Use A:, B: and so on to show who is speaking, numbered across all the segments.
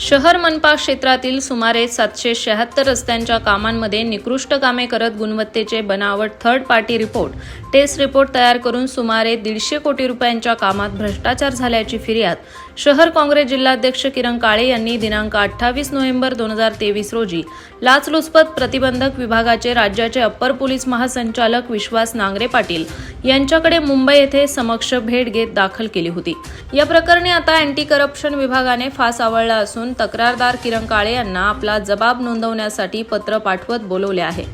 A: शहर मनपा क्षेत्रातील सुमारे सातशे शहात्तर रस्त्यांच्या कामांमध्ये निकृष्ट कामे करत गुणवत्तेचे बनावट third party report test report तयार करून सुमारे दीडशे कोटी रुपयांच्या कामात भ्रष्टाचार झाल्याची फिर्याद. शहर काँग्रेस जिल्हाध्यक्ष किरण काळे यांनी दिनांक अठ्ठावीस नोव्हेंबर दोन हजार तेवीस रोजी लाचलुचपत प्रतिबंधक विभागाचे राज्याचे अप्पर पोलीस महासंचालक विश्वास नांगरे पाटील यांच्याकडे मुंबई येथे समक्ष भेट घेत दाखल केली होती. या प्रकरणी आता अँटी करप्शन विभागाने फास आवळला असून तक्रारदार किरण काळे यांना आपला जबाब नोंदवण्यासाठी पत्र पाठवत बोलवले आहे.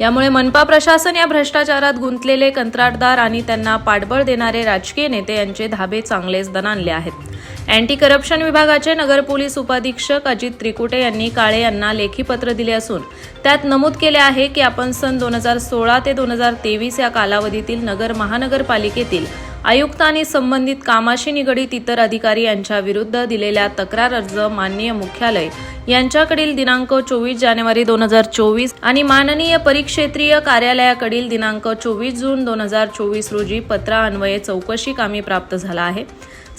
A: यामुळे मनपा प्रशासन या भ्रष्टाचारात गुंतलेले कंत्राटदार आणि त्यांना पाठबळ देणारे राजकीय नेते यांचे धाबे चांगलेच दणानले आहेत. अँटी करप्शन विभागाचे नगर पोलीस उपाधीक्षक अजित त्रिकुटे यांनी काळे यांना लेखी पत्र दिले असून त्यात नमूद केले आहे की आपण सन दोन हजार सोळा ते दोन हजार तेवीस या कालावधीतील नगर महानगरपालिकेतील आयुक्तांनी संबंधित कामाशी निगडीत इतर अधिकारी यांच्या विरुद्ध दिलेल्या तक्रार अर्ज माननीय मुख्यालय यांच्याकडील दिनांक चोवीस जानेवारी दोन हजार चोवीस आणि माननीय परिक्षेत्रीय कार्यालयाकडील दिनांक चोवीस जून दोन हजार चोवीस रोजी पत्रान्वये चौकशी कामी प्राप्त झाला आहे.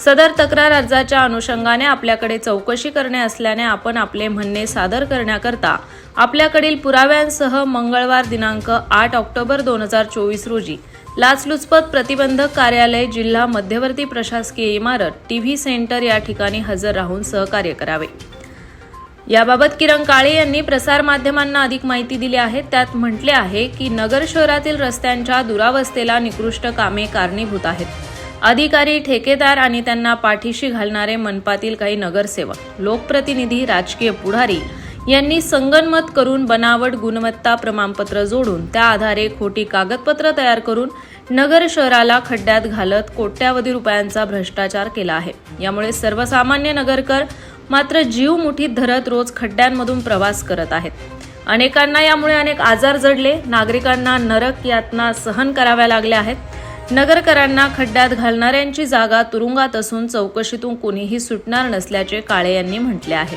A: सदर तक्रार अर्जाच्या अनुषंगाने आपल्याकडे चौकशी करणे असल्याने आपण आपले म्हणणे सादर करण्याकरता आपल्याकडील पुराव्यांसह मंगळवार दिनांक आठ ऑक्टोबर दोन हजार चोवीस रोजी लाचलुचपत प्रतिबंधक कार्यालय जिल्हा मध्यवर्ती प्रशासकीय इमारत टी व्ही सेंटर या ठिकाणी हजर राहून सहकार्य करावे. याबाबत किरण काळे यांनी प्रसारमाध्यमांना अधिक माहिती दिली आहे. त्यात म्हटले आहे की नगर शहरातील रस्त्यांच्या दुरावस्थेला निकृष्ट कामे कारणीभूत आहेत. अधिकारी ठेकेदार आणि त्यांना पाठीशी घालणारे मनपातील काही नगरसेवक लोकप्रतिनिधी राजकीय पुढारी यांनी संगनमत करून बनावट गुणवत्ता प्रमाणपत्र जोडून त्या आधारे खोटी कागदपत्र तयार करून नगर शहराला खड्ड्यात घालत कोट्यावधी रुपयांचा भ्रष्टाचार केला आहे. यामुळे सर्वसामान्य नगरकर मात्र जीव मुठीत धरत रोज खड्ड्यांमधून प्रवास करत आहेत. अनेकांना यामुळे अनेक आजार जडले नागरिकांना नरक यातना सहन कराव्या लागल्या आहेत. नगरकरांना खड्ड्यात घालणाऱ्यांची जागा तुरुंगात असून चौकशीतून कोणीही सुटणार नसल्याचे काळे यांनी म्हटले आहे.